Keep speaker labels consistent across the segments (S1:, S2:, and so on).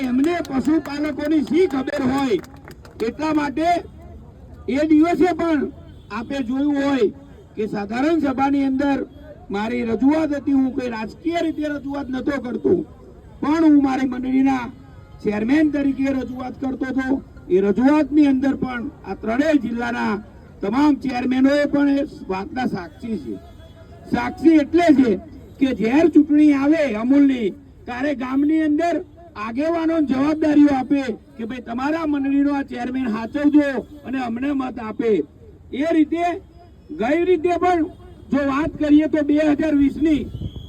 S1: એમને પશુપાલકોની શી ખબર હોય? એટલા માટે એ દિવસે પણ આપે જોયું હોય કે સાધારણ સભાની અંદર મારી રજૂઆત હતી, હું કોઈ રાજકીય રીતે રજૂઆત નતો કરતો, પણ હું મારી મંડળીના ચેરમેન તરીકે રજૂઆત કરતો હતો. એ રજૂઆતની અંદર પણ આ ત્રણેય જિલ્લાના તમામ ચેરમેનોએ પણ એ વાતના સાક્ષી છે. સાક્ષી એટલે છે કે જ્યારે ચૂંટણી આવે અમૂલની, ત્યારે ગામની અંદર આગેવાનો જવાબદારીઓ આપે કે ભાઈ તમારા મંડળીનો આ ચેરમેન હાચવજો અને અમને મત આપે. એ રીતે, ગઈ રીતે પણ જો વાત કરીએ તો બે હજાર વીસની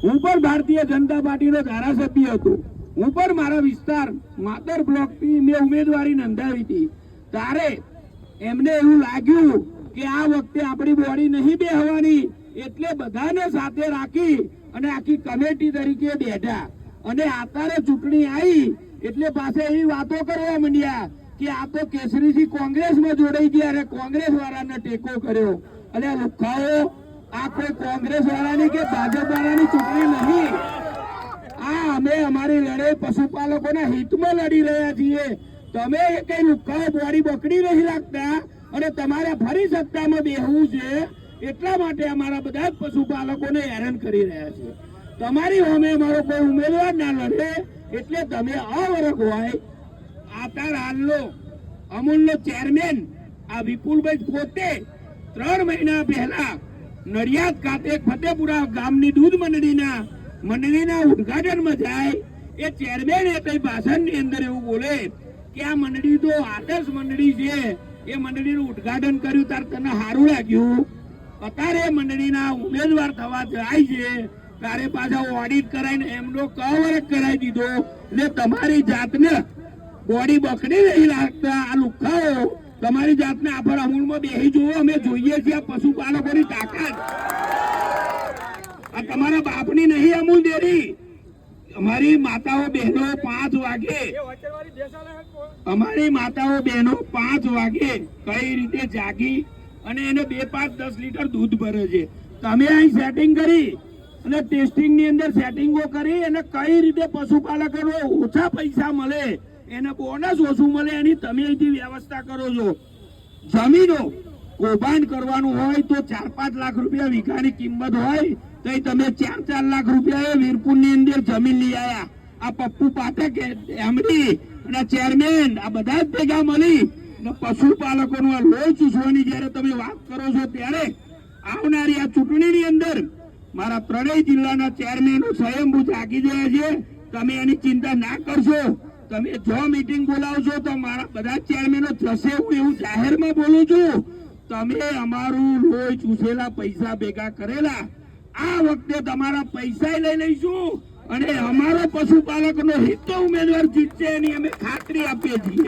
S1: હું પણ ભારતીય જનતા પાર્ટીનો ધારાસભ્ય હતો. હું પણ મારા વિસ્તાર માતર બ્લોકની મેં ઉમેદવારી નોંધાવી હતી. ત્યારે એમને એવું લાગ્યું કે આ વખતે આપણી બોડી નહીં બેહવાની, એટલે બધાને સાથે રાખી અને આખી કમિટી તરીકે બેઠા. અને આકારે ચૂંટણી આવી, એટલે પાસે એવી વાતો કરવા માંડ્યા કે આ તો કેસરીથી કોંગ્રેસમાં જોડાઈ ગયા અને કોંગ્રેસ વાળાને ટેકો કર્યો. અને લુખાઓ, આ કોઈ કોંગ્રેસ વાળાની કે ભાજપ વાળાની ચૂંટણી નહીં. આ અમે અમારી લડાઈ પશુપાલકોના હિતમાં લડી રહ્યા છીએ. તમે કઈ લુખાઓ બોડી બકડી નહીં લાગતા અને તમારે ફરી સત્તામાં બેહવું છે. એટલા માટે અમારા બધા જ પશુપાલકોને હેરાન કરી રહ્યા છે. તમારી સામે અમારો કોઈ ઉમેદવાર ના લડે, એટલે તમે અવરગ હોય. આતાર હાલનો અમૂલનો ચેરમેન આ વિપુલભાઈ પોતે ત્રણ મહિના પહેલા નડિયાદ ખાતે ફતેપુરા ગામની દૂધ મંડળીના મંડળીના ઉદઘાટનમાં જાય, એ ચેરમેન એ કઈ ભાષણની અંદર એવું બોલે કે આ મંડળી તો આદર્શ મંડળી છે, એ મંડળીનું ઉદઘાટન કર્યું ત્યારે તને સારું લાગ્યું. અત્યારે મંડળીના ઉમેદવાર થવા જાય છે તારે પાછા ઓડિટ કરાવીને એમનો કવર કરાવી દીધો. એટલે તમારી જાતને બોડી બકડી નહીં લાગતા આ લુખાઓ, તમારી જાતને આપણે અમૂલમાં બેસી જુઓ. અમે જોઈએ છીએ પશુપાલકોની તાકાત. આ તમારા બાપની નહીં અમૂલ ડેરી. અમારી માતાઓ બહેનો પાંચ વાગે. અમારી માતાઓ બહેનો પાંચ વાગે કઈ રીતે જાગી અને એને બે પાંચ દસ લીટર દૂધ ભરે છે. તમે અહીં સેટિંગ કરી. અને ટેસ્ટિંગની અંદર સેટિંગો કરી અને કઈ રીતે પશુપાલકોને ઓછા પૈસા મળે, એને બોનસ ઓછું મળે એની તમે અહીંથી વ્યવસ્થા કરો છો. જમીનો કૌભાંડ કરવાનું હોય તો ચાર પાંચ લાખ રૂપિયા વીઘાની કિંમત હોય, તો તમે ચાર ચાર લાખ રૂપિયા એ વીરપુર અંદર જમીન લઈ આવ્યા આ પપ્પુ પાઠક એમડી અને ચેરમેન આ બધા જ ભેગા મળી અને પશુપાલકોનું આ લોહી ચૂસવાની જ્યારે તમે વાત કરો છો ત્યારે આવનારી આ ચૂંટણીની અંદર મારા પ્રણય જિલ્લાના ચેરમેન સ્વયંભૂ જાગી ગયા છે. તમે એની ચિંતા ના કરશો. તમે જો મીટિંગ બોલાવશો તો મારા બધા ચેરમેનો જશે. હું એવું જાહેરમાં બોલું છું. તમે અમારું લોહી ચૂસેલા પૈસા ભેગા કરેલા. આ વખતે તમારા પૈસા લઈ લઈશું અને અમારો પશુપાલકનો હિત ઉમેદવાર જીતશે એની અમે ખાતરી આપીએ છીએ.